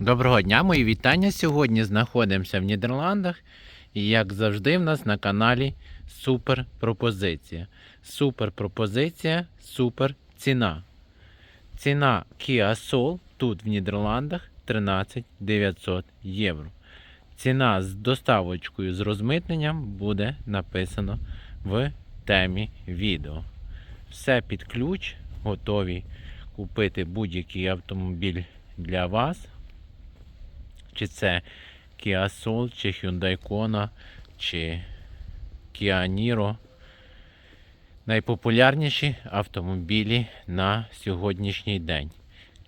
Доброго дня, мої вітання. Сьогодні знаходимося в Нідерландах. І як завжди, в нас на каналі Супер пропозиція. Супер пропозиція, супер ціна. Ціна Kia Soul тут в Нідерландах 13 900 євро. Ціна з доставочкою з розмитненням буде написано в темі відео. Все під ключ, готові купити будь-який автомобіль для вас чи це Kia Soul, чи Hyundai Kona, чи Kia Niro. Найпопулярніші автомобілі на сьогоднішній день.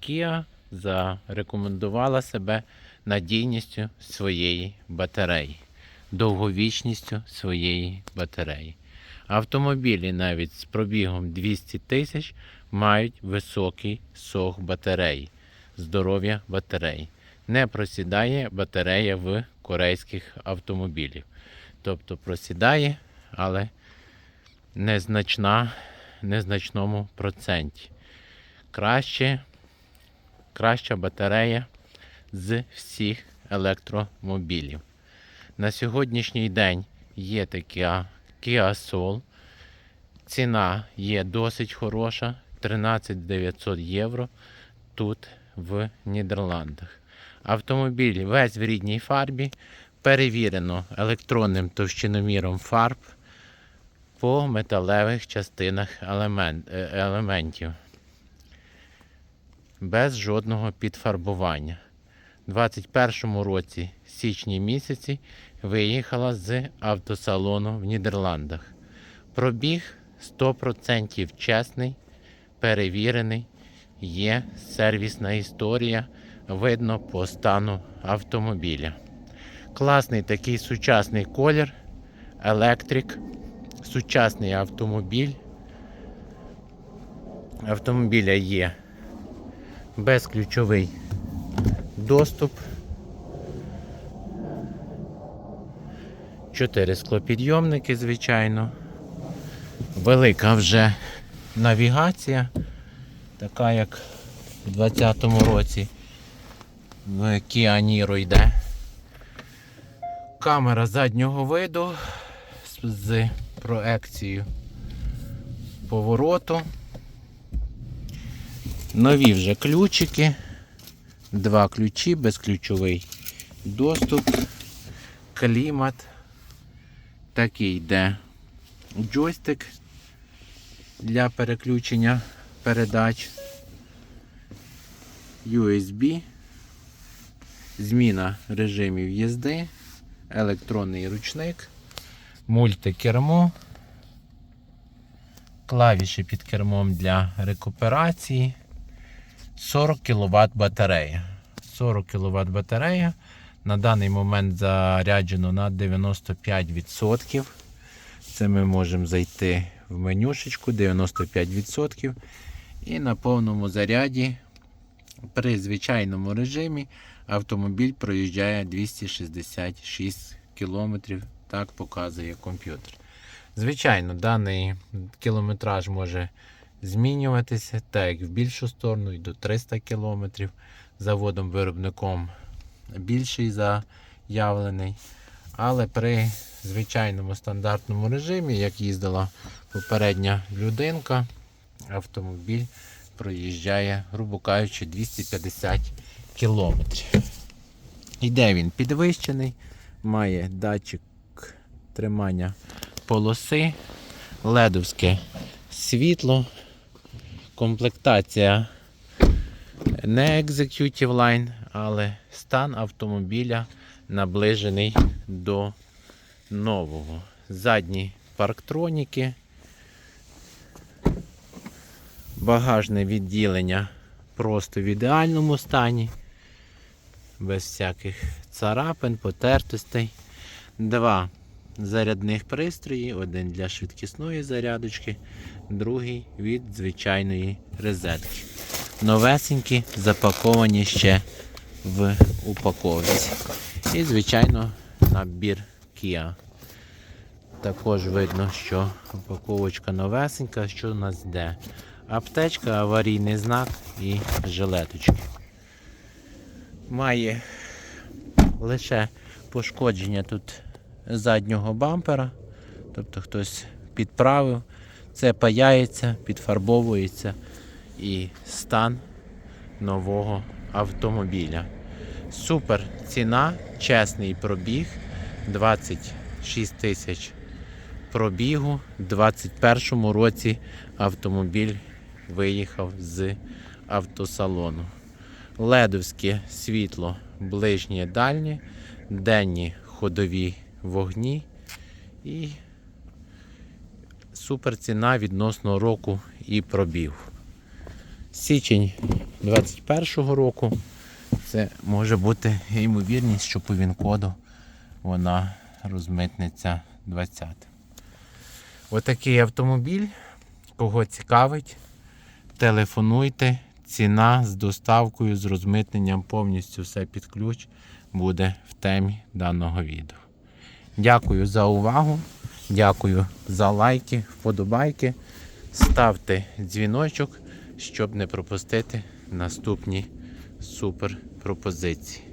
Kia зарекомендувала себе надійністю своєї батареї, довговічністю своєї батареї. Автомобілі навіть з пробігом 200 тисяч мають високий сох батареї, здоров'я батареї не просідає батарея в корейських автомобілів. Тобто просідає, але незначна, незначному проценті. Краще, краща батарея з всіх електромобілів. На сьогоднішній день є така Kia Soul. Ціна є досить хороша 13 900 євро тут в Нідерландах. Автомобіль весь в рідній фарбі. Перевірено електронним товщиноміром фарб по металевих частинах елемент, е, елементів. Без жодного підфарбування. У 2021 році, січні місяці, виїхала з автосалону в Нідерландах. Пробіг 100% чесний, перевірений, є сервісна історія видно по стану автомобіля. Класний такий сучасний колір, електрик, сучасний автомобіль. Автомобіля є безключовий доступ. Чотири склопідйомники, звичайно. Велика вже навігація, така як у 2020 році Kia Niro йде. Камера заднього виду з- проекцією повороту. Нові вже ключики. Два ключі, безключовий доступ, клімат. Такий йде джойстик для переключення передач. USB зміна режимів їзди, електронний ручник, мультикермо, клавіші під кермом для рекуперації, 40 кВт батарея. 40 кВт батарея. На даний момент заряджено на 95%. Це ми можемо зайти в менюшечку 95%. І на повному заряді при звичайному режимі автомобіль проїжджає 266 км, так показує комп'ютер. Звичайно, даний кілометраж може змінюватися, так як в більшу сторону і до 300 км. Заводом-виробником більший заявлений. Але при звичайному стандартному режимі, як їздила попередня людинка, автомобіль проїжджає, грубо кажучи, 250 кілометрів. Іде він? Підвищений, має датчик тримання полоси, ледовське світло, комплектація не Executive Line, але стан автомобіля наближений до нового. Задні парктроніки, багажне відділення просто в ідеальному стані, без всяких царапин, потертостей. Два зарядних пристрої, один для швидкісної зарядочки, другий від звичайної розетки. Новесенькі, запаковані ще в упаковці. І, звичайно, набір Kia. Також видно, що упаковочка новесенька, що у нас йде. Аптечка, аварійний знак і жилеточки. Має лише пошкодження тут заднього бампера. Тобто хтось підправив, це паяється, підфарбовується і стан нового автомобіля. Супер ціна, чесний пробіг, 26 тисяч пробігу. У 2021 році автомобіль виїхав з автосалону. Ледовське світло ближнє дальнє, денні ходові вогні і супер ціна відносно року і пробіг. Січень 21 року. Це може бути ймовірність, що по він-коду вона розмитниться 20. Отакий автомобіль. Кого цікавить, телефонуйте. Ціна з доставкою, з розмитненням повністю все під ключ буде в темі даного відео. Дякую за увагу. Дякую за лайки, вподобайки. Ставте дзвіночок, щоб не пропустити наступні супер пропозиції.